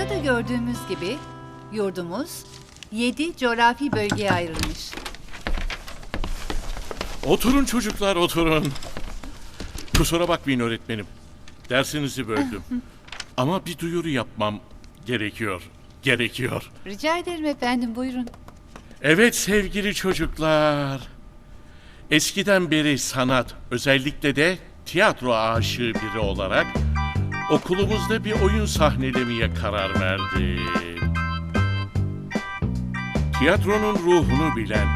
Haritada da gördüğümüz gibi yurdumuz 7 coğrafi bölgeye ayrılmış. Oturun çocuklar oturun. Kusura bakmayın öğretmenim. Dersinizi böldüm. Ama bir duyuru yapmam gerekiyor. Gerekiyor. Rica ederim efendim buyurun. Evet sevgili çocuklar. Eskiden beri sanat, özellikle de tiyatro aşığı biri olarak okulumuzda bir oyun sahnelemeye karar verdim. Tiyatronun ruhunu bilen,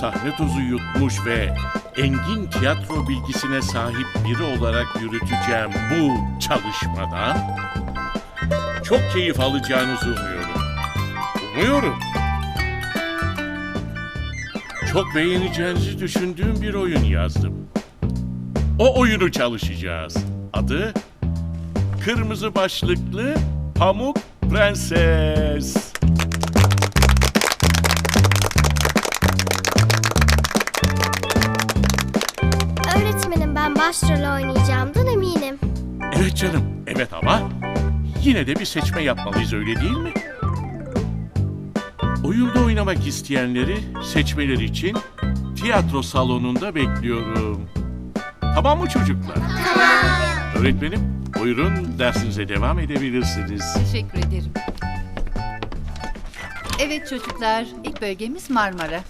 sahne tozu yutmuş ve engin tiyatro bilgisine sahip biri olarak yürüteceğim bu çalışmadan çok keyif alacağınızı umuyorum. Umuyorum. Çok beğeneceğinizi düşündüğüm bir oyun yazdım. O oyunu çalışacağız. Adı Kırmızı Başlıklı Pamuk Prenses. Öğretmenim ben başrol oynayacağımdan eminim. Evet canım, evet ama yine de bir seçme yapmalıyız öyle değil mi? Oyunda oynamak isteyenleri seçmeleri için tiyatro salonunda bekliyorum. Tamam mı çocuklar? Tamam. Öğretmenim, buyurun dersinize devam edebilirsiniz. Teşekkür ederim. Evet çocuklar, ilk bölgemiz Marmara.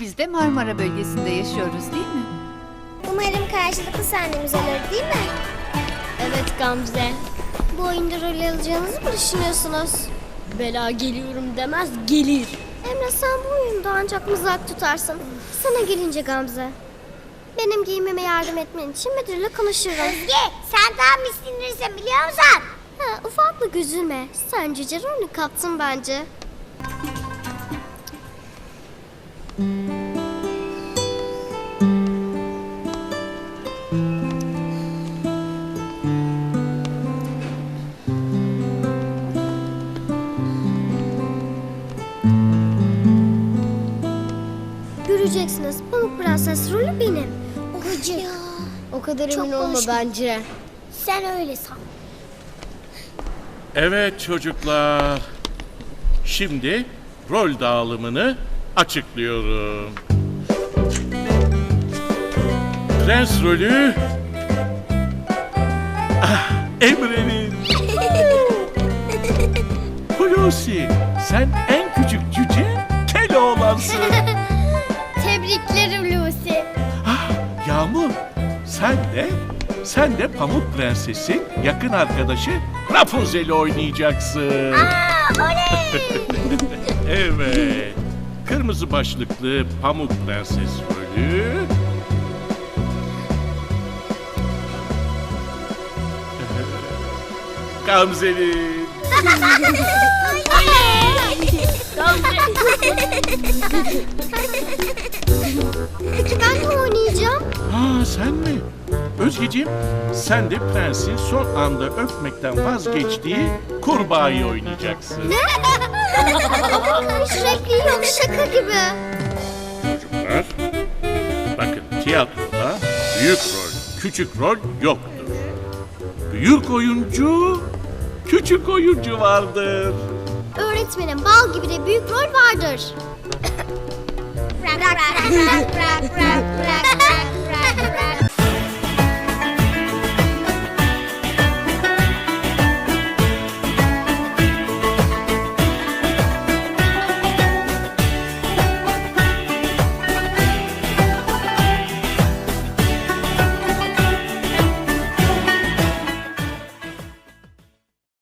Biz de Marmara bölgesinde yaşıyoruz değil mi? Umarım karşılıklı sahnemiz olur değil mi? Evet Gamze. Bu oyunda rol alacağınızı mı düşünüyorsunuz? Bela geliyorum demez gelir. Emre sen bu oyunda ancak mızrak tutarsın. Sana gelince Gamze. Benim giyimime yardım etmen için müdürle konuşurum. Özge sen daha mislinirsin biliyor musun? Ha, ufaklık üzülme. Sen cüce rolünü kaptın bence. Benim. Gıcık. O kadar Çok emin olma konuşma. bence. Sen öyle san. Evet çocuklar. Şimdi rol dağılımını açıklıyorum. Prens rolü ah, Emre'nin. Hulusi sen en küçük cüce Keloğlansın. sen de sen de Pamuk Prenses'in yakın arkadaşı Rapunzel'i oynayacaksın. Oley! Evet. Kırmızı başlıklı Pamuk Prenses rolü. Gamze'nin. Peki ben Özgeciğim sen de prensin son anda öpmekten vazgeçtiği kurbağayı oynayacaksın. Hiç repliği yok şaka gibi. Çocuklar, bakın tiyatroda büyük rol, küçük rol yoktur. Büyük oyuncu, küçük oyuncu vardır. Öğretmenim bal gibi de büyük rol vardır.